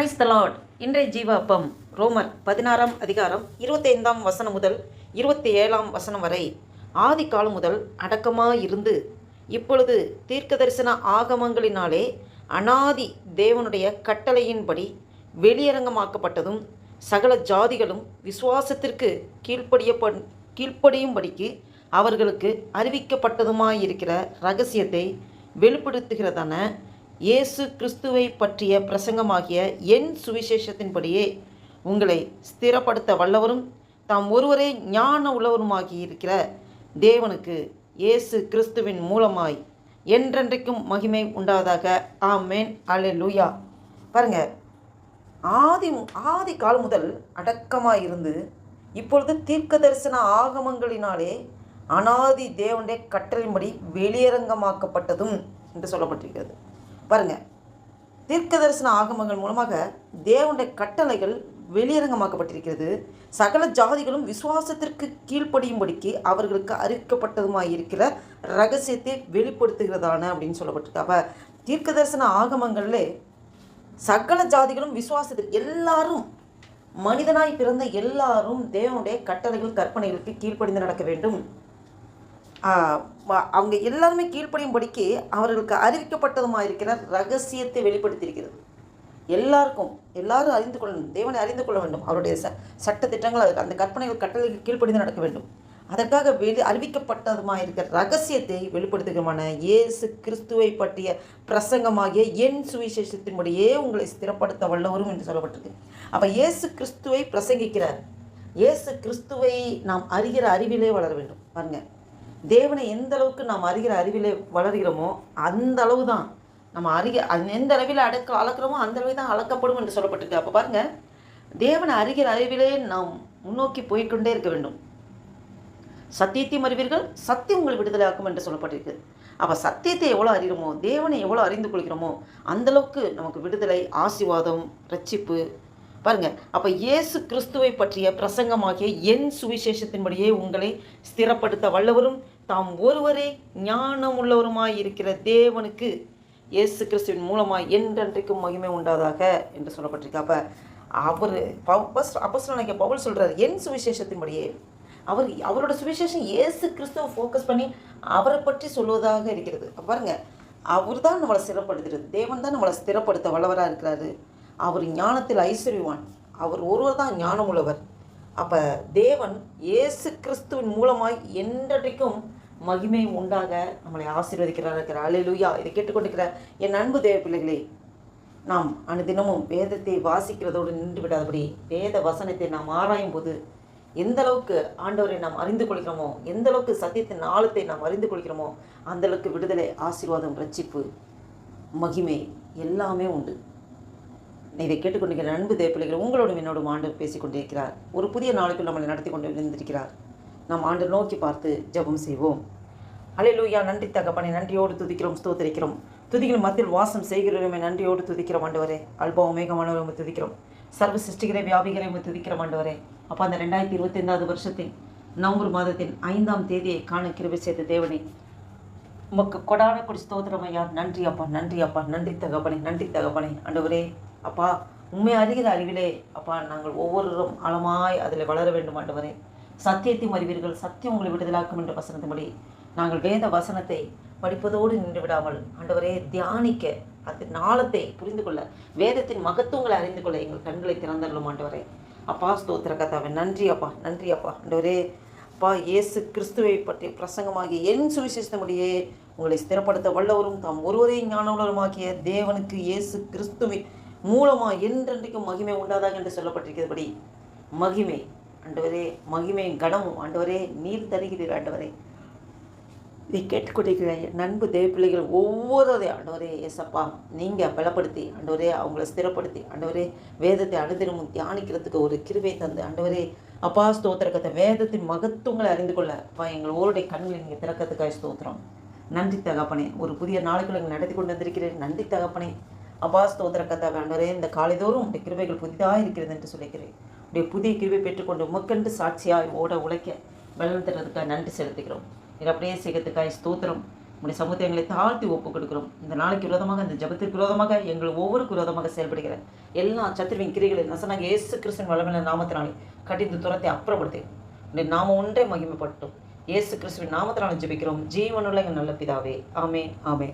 Praise the Lord இன்றைய ஜீவாப்பம் ரோமர் பதினாறாம் அதிகாரம் இருபத்தைந்தாம் வசனம் முதல் இருபத்தி ஏழாம் வசனம் வரை. ஆதி காலம் முதல் அடக்கமாக இருந்து இப்பொழுது தீர்க்க தரிசன ஆகமங்களினாலே அனாதி தேவனுடைய கட்டளையின்படி வெளியரங்கமாக்கப்பட்டதும் சகல ஜாதிகளும் விசுவாசத்திற்கு கீழ்ப்படியப்ப கீழ்ப்படியும்படிக்கு அவர்களுக்கு அறிவிக்கப்பட்டதுமாயிருக்கிற ரகசியத்தை வெளிப்படுத்துகிறதான இயேசு கிறிஸ்துவை பற்றிய பிரசங்கமாகிய என் சுவிசேஷத்தின்படியே உங்களை ஸ்திரப்படுத்த வல்லவரும் தாம் ஒருவரே ஞான உள்ளவருமாகி இருக்கிற தேவனுக்கு இயேசு கிறிஸ்துவின் மூலமாய் என்றென்றைக்கும் மகிமை உண்டாவதாக. ஆமேன். அலே லூயா பாருங்க ஆதி ஆதி காலம் முதல் அடக்கமாக இருந்து இப்பொழுது தீர்க்க தரிசன ஆகமங்களினாலே அனாதி தேவனுடைய கட்டளையின்படி வெளியரங்கமாக்கப்பட்டதும் என்று சொல்லப்பட்டிருக்கிறது. பாருங்கள் தீர்க்க தரிசன ஆகமங்கள் மூலமாக தேவனுடைய கட்டளைகள் வெளியரங்கமாக்கப்பட்டிருக்கிறது. சகல ஜாதிகளும் விசுவாசத்திற்கு கீழ்ப்படியும்படிக்கு அவர்களுக்கு அறிவிக்கப்பட்டதுமாயிருக்கிற ரகசியத்தை வெளிப்படுத்துகிறதான அப்படின்னு சொல்லப்பட்டிருக்கு. அப்போ தீர்க்க தரிசன ஆகமங்களிலே சகல ஜாதிகளும் விசுவாசத்திற்கு எல்லாரும் மனிதனாய் பிறந்த எல்லாரும் தேவனுடைய கட்டளைகள் கற்பனைகளுக்கு கீழ்ப்படிந்து நடக்க வேண்டும். அவங்க எல்லாருமே கீழ்ப்படியும்படிக்கு அவர்களுக்கு அறிவிக்கப்பட்டதுமாக இருக்கிற ரகசியத்தை வெளிப்படுத்தியிருக்கிறது. எல்லாருக்கும் எல்லாரும் அறிந்து கொள்ளணும் தேவனை அறிந்து கொள்ள வேண்டும். அவருடைய ச சட்ட திட்டங்கள் அதுக்கு அந்த கற்பனைகள் கட்டளைக்கு கீழ்ப்படிந்து நடக்க வேண்டும். அதற்காக வெளி அறிவிக்கப்பட்டதுமாக இருக்கிற ரகசியத்தை வெளிப்படுத்துகிறமான இயேசு கிறிஸ்துவை பற்றிய பிரசங்கமாகிய என் சுவிசேஷத்தின்படியே உங்களை ஸ்திரப்படுத்த வல்லவரும் என்று சொல்லப்பட்டிருக்கு. அப்போ இயேசு கிறிஸ்துவை பிரசங்கிக்கிறார். இயேசு கிறிஸ்துவை நாம் அறிகிற அறிவிலே வளர வேண்டும். பாருங்கள் தேவனை எந்த அளவுக்கு நாம் அறிகிற அறிவிலே வளர்கிறோமோ அந்த அளவு தான் நம்ம அறிக அது எந்த அளவில் அடக்க அளக்கிறோமோ அந்த அளவு தான் அளக்கப்படும் என்று சொல்லப்பட்டிருக்கு. அப்போ பாருங்கள் தேவனை அறிகிற அறிவிலே நாம் முன்னோக்கி போய்க்கொண்டே இருக்க வேண்டும். சத்தியத்தையும் அறிவீர்கள் சத்தியம் உங்களை விடுதலையாக்கும் என்று சொல்லப்பட்டிருக்கு. அப்போ சத்தியத்தை எவ்வளோ அறிகிறோமோ தேவனை எவ்வளோ அறிந்து கொள்கிறோமோ அந்தளவுக்கு நமக்கு விடுதலை ஆசிர்வாதம் ரட்சிப்பு பாருங்க அப்போ இயேசு கிறிஸ்துவை பற்றிய பிரசங்கமாகிய என் சுவிசேஷத்தின்படியே உங்களை ஸ்திரப்படுத்த வல்லவரும் தாம் ஒருவரே ஞானம் உள்ளவருமாய் இருக்கிற தேவனுக்கு இயேசு கிறிஸ்துவின் மூலமாய் என்றென்றைக்கும் மகிமை உண்டாதாக என்று சொல்லப்பட்டிருக்கு. அப்போ அவர் அப்போ பவுல் சொல்றார் என் சுவிசேஷத்தின்படியே. அவர் அவரோட சுவிசேஷம் இயேசு கிறிஸ்துவை ஃபோக்கஸ் பண்ணி அவரை பற்றி சொல்வதாக இருக்கிறது. பாருங்க அவர் தான் நம்மளை ஸ்திரப்படுத்துறது தேவன் தான் நம்மளை ஸ்திரப்படுத்த வல்லவராக இருக்கிறாரு. அவர் ஞானத்தில் ஐஸ்வர்யவான். அவர் ஒருவர் தான் ஞானமுள்ளவர். அப்போ தேவன் இயேசு கிறிஸ்துவின் மூலமாய் என்றைக்கும் மகிமை உண்டாக நம்மளை ஆசீர்வதிக்கிறார் இருக்கிறார் அலையிலுயா இதை கேட்டுக்கொண்டிருக்கிற என் அன்பு தேவ பிள்ளைகளே நாம் அனுதினமும் வேதத்தை வாசிக்கிறதோடு நின்று விடாதபடி வேத வசனத்தை நாம் ஆராயும் போது எந்த அளவுக்கு ஆண்டவரை நாம் அறிந்து கொள்கிறோமோ எந்த அளவுக்கு சத்தியத்தின் ஆழத்தை நாம் அறிந்து கொள்கிறோமோ அந்தளவுக்கு விடுதலை ஆசீர்வாதம் ரட்சிப்பு மகிமை எல்லாமே உண்டு. இதை கேட்டுக்கொண்டிருக்கிற அன்பு தேப்பிள்ளைகள் உங்களோடும் என்னோடும் ஆண்டு பேசிக்கொண்டிருக்கிறார். ஒரு புதிய நாளுக்குள் நம்மளை நடத்தி கொண்டு இருந்திருக்கிறார் நாம் ஆண்டு நோக்கி பார்த்து ஜெபம் செய்வோம். அலையிலூயா நன்றி தகப்பனை நன்றியோடு துதிக்கிறோம் ஸ்தோத்தரிக்கிறோம். துதிகள் மத்தியில் வாசம் செய்கிறவருமே நன்றியோடு துதிக்கிறோம் ஆண்டவரே. அல்ப உமேகமானவரை துதிக்கிறோம். சர்வ சிருஷ்டிகரை வியாபிகரை உம்மை துதிக்கிறோம் ஆண்டவரே. அப்போ அந்த ரெண்டாயிரத்தி இருபத்தைந்தாவது வருஷத்தின் நவம்பர் மாதத்தின் ஐந்தாம் தேதியை காண கிருபை செய்த தேவனே. உமக்கு கொடான கொடி ஸ்தோத்திரம் ஐயா. நன்றி அப்பா நன்றி அப்பா. நன்றி தகப்பனை நன்றி தகப்பனை. ஆண்டவரே அப்பா உண்மை அறிகிற அறிவிலே அப்பா நாங்கள் ஒவ்வொருவரும் ஆழமாய் அதில் வளர வேண்டும் ஆண்டவரே. சத்தியத்தையும் அறிவீர்கள் சத்தியம் உங்களை விடுதலாக்கும் என்ற வசனத்தின்படி நாங்கள் வேத வசனத்தை படிப்பதோடு நின்று விடாமல் ஆண்டவரே தியானிக்க அது நாளத்தை புரிந்து கொள்ள வேதத்தின் மகத்துவங்களை அறிந்து கொள்ள எங்கள் கண்களை திறந்தள்ளும் ஆண்டவரே. அப்பா ஸ்தோத்திர கதாவே நன்றி அப்பா நன்றி அப்பா. ஆண்டவரே அப்பா இயேசு கிறிஸ்துவை பற்றி பிரசங்கமாகிய என் சுவிசேஷத்தினுடைய உங்களை ஸ்திரப்படுத்த வல்லவரும் தாம் ஒருவரே ஞானவளருமாகிய தேவனுக்கு இயேசு கிறிஸ்துவின் மூலமாக என்றென்றைக்கும் மகிமை உண்டாதாக என்று சொல்லப்பட்டிருக்கிறபடி மகிமை ஆண்டவரே மகிமையும் கனமும் ஆண்டவரே நீர் தருகிறீர் ஆண்டவரே. இதை கேட்டுக்கொண்டிருக்கிற நண்பு தேவப்பிள்ளைகள் ஒவ்வொரு ஆண்டவரே ஏசப்பா நீங்கள் பலப்படுத்தி ஆண்டவரே அவங்கள ஸ்திரப்படுத்தி ஆண்டவரே வேதத்தை அனுதினமும் தியானிக்கிறதுக்கு ஒரு கிருவை தந்து ஆண்டவரே அப்பா ஸ்தோத்திரக்கத்தை வேதத்தின் மகத்துவங்களை அறிந்து கொள்ள அப்பா எங்கள் ஓருடைய கண்களை நீங்கள் திறக்கிறதுக்காக ஸ்தோத்திரம். நன்றி தகப்பனே. ஒரு புதிய நாளைக்குள்ள நடத்தி கொண்டு வந்திருக்கிறேன். நன்றி தகப்பனே. அப்பா ஸ்தோத்திர கதா வேண்டரே இந்த காலைதோறும் உடைய கிருபைகள் புதிதாக இருக்கிறது என்று சொல்லிக்கிறேன் உடைய புதிய கிருபை பெற்றுக்கொண்டு உமக்கென்று சாட்சியாய் ஓட உழைக்க பலன் தர்றதுக்காக நன்றி செலுத்துகிறோம். இதை அப்படியே செய்கிறதுக்காக ஸ்தோத்திரம். உடைய சமுதாயங்களை தாழ்த்தி ஒப்பு கொடுக்கிறோம். இந்த நாளைக்கு விரோதமாக இந்த ஜபத்திற்கு விரோதமாக எங்கள் ஒவ்வொரு விரோதமாக செயல்படுகிற எல்லா சத்துருவின் கிரிகளை நசனாக இயேசு கிறிஸ்துவின் வளமையான நாமத்தினாலே கடிந்து துரத்தை அப்புறப்படுத்தி உடைய நாம ஒன்றே மகிமைப்பட்டோம். இயேசு கிறிஸ்துவின் நாமத்தினாலும் ஜெபிக்கிறோம். ஜீவனுள்ள எங்கள் நல்ல பிதாவே. ஆமே ஆமே